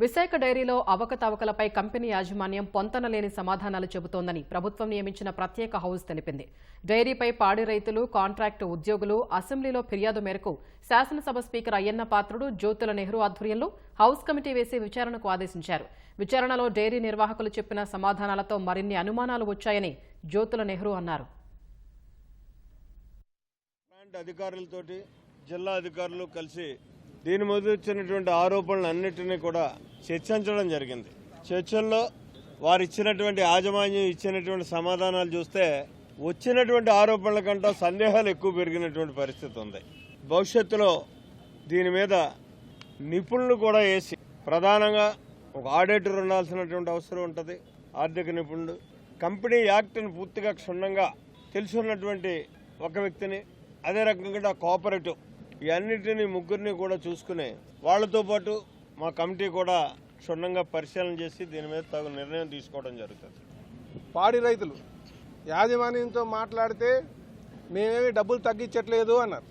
విశాఖ డైరీలో అవకతవకలపై కంపెనీ యాజమాన్యం పొంతనలేని సమాధానాలు చెబుతోందని ప్రభుత్వం నియమించిన ప్రత్యేక హౌస్ తెలిపింది. డైరీపై పాడి రైతులు కాంట్రాక్టు ఉద్యోగులు అసెంబ్లీలో ఫిర్యాదు మేరకు శాసనసభ స్పీకర్ అయ్యన్న పాత్రుడు జ్యోతుల నెహ్రూ ఆధ్వర్యంలో హౌస్ కమిటీ వేసి విచారణకు ఆదేశించారు. విచారణలో డైరీ నిర్వాహకులు చెప్పిన సమాధానాలతో మరిన్ని అనుమానాలు వచ్చాయని జ్యోతుల నెహ్రూ అన్నారు. అధికారులతోటి జిల్లా అధికారులు కలిసి దీని మీద వచ్చినటువంటి ఆరోపణలు అన్నిటినీ కూడా చర్చించడం జరిగింది. చర్చల్లో వారు ఇచ్చినటువంటి యాజమాన్యం ఇచ్చినటువంటి సమాధానాలు చూస్తే వచ్చినటువంటి ఆరోపణల కంటే సందేహాలు ఎక్కువ పెరిగినటువంటి పరిస్థితి ఉంది. భవిష్యత్తులో దీని మీద నిపుణులు కూడా వేసి ప్రధానంగా ఒక ఆడిటర్ ఉండాల్సినటువంటి అవసరం ఉంటుంది. ఆర్థిక నిపుణుడు కంపెనీ యాక్ట్ని పూర్తిగా క్షుణ్ణంగా తెలుసున్నటువంటి ఒక వ్యక్తిని అదే రకంగా కోఆపరేటివ్ ఈ ముగ్గురిని కూడా చూసుకుని వాళ్ళతో పాటు మా కమిటీ కూడా క్షుణ్ణంగా పరిశీలన చేసి దీని మీద తగు నిర్ణయం తీసుకోవడం జరుగుతుంది. పాడి రైతులు యాజమాన్యంతో మాట్లాడితే మేమేమి డబ్బులు తగ్గించట్లేదు అన్నారు.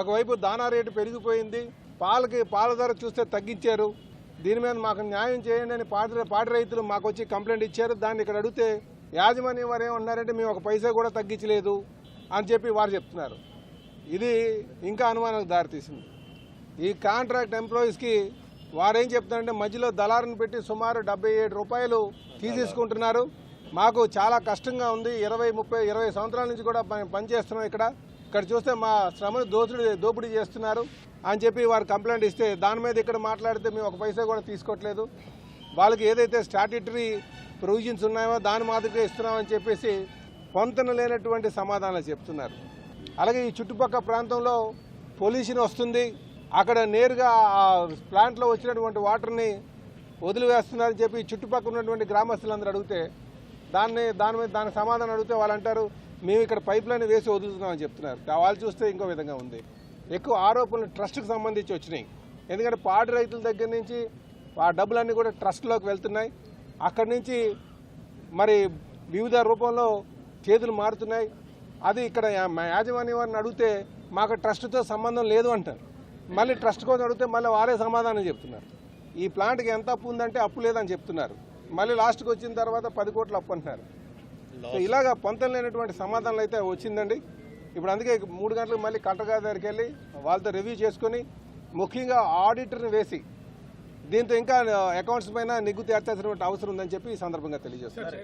ఒకవైపు దానా రేటు పెరిగిపోయింది పాలకి పాల ధర చూస్తే తగ్గించారు. దీని మీద మాకు న్యాయం చేయండి అని పాడి పాడి రైతులు మాకు వచ్చి కంప్లైంట్ ఇచ్చారు. దాన్ని ఇక్కడ అడిగితే యాజమాన్యం వారు ఏమన్నారంటే మేము ఒక పైసా కూడా తగ్గించలేదు అని చెప్పి వారు చెప్తున్నారు. ఇది ఇంకా అనుమానాలకు దారితీసింది. ఈ కాంట్రాక్ట్ ఎంప్లాయీస్కి వారేం చెప్తున్నారంటే మధ్యలో దళారుని పెట్టి సుమారు డెబ్బై ఏడు రూపాయలు తీసేసుకుంటున్నారు మాకు చాలా కష్టంగా ఉంది. ఇరవై ముప్పై ఇరవై సంవత్సరాల నుంచి కూడా పని పనిచేస్తున్నాం ఇక్కడ. ఇక్కడ చూస్తే మా శ్రమను దోచుడు దోపిడీ చేస్తున్నారు అని చెప్పి వారు కంప్లైంట్ ఇస్తే దాని మీద ఇక్కడ మాట్లాడితే మేము ఒక పైసా కూడా తీసుకోవట్లేదు. వాళ్ళకి ఏదైతే స్టాట్యుటరీ ప్రొవిజన్స్ ఉన్నాయో దాని మాదిరిగా ఇస్తున్నామని చెప్పేసి పొంతన లేనటువంటి సమాధానాలు చెప్తున్నారు. అలాగే ఈ చుట్టుపక్కల ప్రాంతంలో పొల్యూషన్ వస్తుంది. అక్కడ నేరుగా ఆ ప్లాంట్లో వచ్చినటువంటి వాటర్ని వదిలివేస్తున్నారని చెప్పి చుట్టుపక్కల ఉన్నటువంటి గ్రామస్తులందరూ అడిగితే దాన్ని దాని మీద దానికి సమాధానం అడిగితే వాళ్ళు అంటారు మేము ఇక్కడ పైప్ లైన్ వేసి వదులుతున్నామని చెప్తున్నారు. వాళ్ళు చూస్తే ఇంకో విధంగా ఉంది. ఎక్కువ ఆరోపణలు ట్రస్ట్కి సంబంధించి వచ్చినాయి. ఎందుకంటే పాడి రైతుల దగ్గర నుంచి ఆ డబ్బులన్నీ కూడా ట్రస్ట్లోకి వెళ్తున్నాయి. అక్కడి నుంచి మరి వివిధ రూపంలో చేతులు మారుతున్నాయి. అది ఇక్కడ యాజమాన్యం వారిని అడిగితే మాకు ట్రస్ట్తో సంబంధం లేదు అంటారు. మళ్ళీ ట్రస్ట్ కోసం అడిగితే మళ్ళీ వారే సమాధానం చెప్తున్నారు. ఈ ప్లాంట్కి ఎంత అప్పు ఉందంటే అప్పు లేదని చెప్తున్నారు. మళ్ళీ లాస్ట్కి వచ్చిన తర్వాత పది కోట్లు అప్పు అంటున్నారు. సో ఇలాగా పొంతం లేనటువంటి సమాధానాలు అయితే వచ్చిందండి. ఇప్పుడు అందుకే మూడు గంటలకు మళ్ళీ కలెక్టర్ గారి దగ్గరికి వెళ్ళి వాళ్ళతో రివ్యూ చేసుకొని ముఖ్యంగా ఆడిటర్ని వేసి దీంతో ఇంకా అకౌంట్స్ పైన నిగ్గు తీర్చాల్సినటువంటి అవసరం ఉందని చెప్పి ఈ సందర్భంగా తెలియజేస్తున్నారు